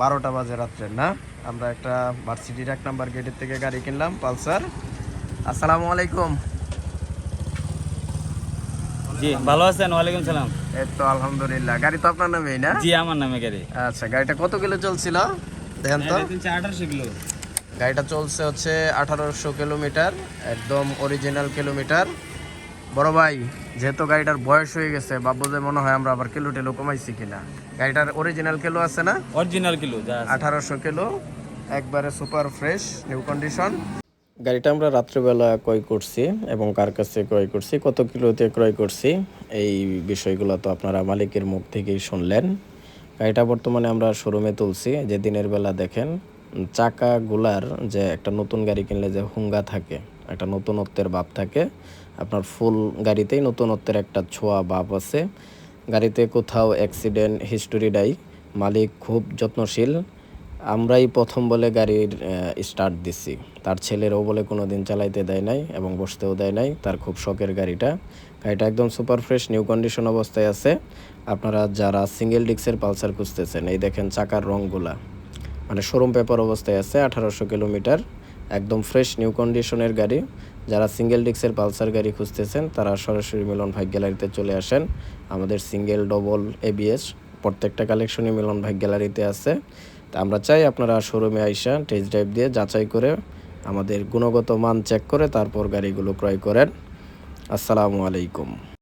বারোটা বাজে রাত্রে না? আমরা একটা ভার্সিটির এক নাম্বার গেটের থেকে গাড়ি কিনলাম পালসার। আসসালামু আলাইকুম। জি ভালো আছেন? ওয়ালাইকুম সালাম। এই তো আলহামদুলিল্লাহ। গাড়ি তো আপনার নামেই না? জি আমার নামে গাড়ি। আচ্ছা গাড়িটা কত কিলো চলছিল? দেখেন তো। আঠারোশো কিলো। গাড়িটা চলছে হচ্ছে আঠারোশো কিলোমিটার একদম অরিজিনাল কিলোমিটার। বড় ভাই যেহেতু গাড়িটার বয়স হয়ে গেছে বাবু যে মনে হয় আমরা আবার কিলো টেলো কমাইছি কিনা। গাড়িটার অরিজিনাল কিলো আছে না? অরিজিনাল কিলো যা আঠারোশো কিলো একবারে সুপার ফ্রেশ নিউ কন্ডিশন গাড়িটা আমরা রাত্রিবেলা ক্রয় করছি এবং কার কাছে ক্রয় করছি কত কিলোতে ক্রয় করছি এই বিষয়গুলো তো আপনারা মালিকের মুখ থেকেই শুনলেন। গাড়িটা বর্তমানে আমরা শোরুমে তুলছি যে দিনের বেলা দেখেন চাকাগুলার যে একটা নতুন গাড়ি কিনলে যে হুঙ্গা থাকে একটা নতুনত্বের ভাব থাকে। আপনার ফুল গাড়িতেই নতুনত্বের একটা ছোঁয়া ভাব আছে। গাড়িতে কোথাও অ্যাক্সিডেন্ট হিস্টোরি নাই। মালিক খুব যত্নশীল। আমরাই প্রথম বলে গাড়ির স্টার্ট দিছি। তার ছেলেরও বলে কোনো দিন চালাইতে দেয় নাই এবং বসতেও দেয় নাই। তার খুব শখের গাড়িটা। গাড়িটা একদম সুপার ফ্রেশ নিউ কন্ডিশন অবস্থায় আছে। আপনারা যারা সিঙ্গেল ডিক্সের পালসার খুঁজতেছেন, এই দেখেন চাকার রঙগুলা মানে শোরুম পেপার অবস্থায় আছে, আঠারোশো কিলোমিটার। একদম ফ্রেশ নিউ কন্ডিশনের গাড়ি। যারা সিঙ্গেল ডিক্সের পালসার গাড়ি খুঁজতেছেন, তারা সরাসরি মিলন ভাই গ্যালারিতে চলে আসেন। আমাদের সিঙ্গেল ডবল এবিএস প্রত্যেকটা কালেকশনই মিলন ভাই গ্যালারিতে আছে। তা আমরা চাই আপনারা শোরুমে আইসা টেস্ট ড্রাইভ দিয়ে যাচাই করে আমাদের গুণগত মান চেক করে তারপর গাড়িগুলো ক্রয় করেন। আসসালামু আলাইকুম।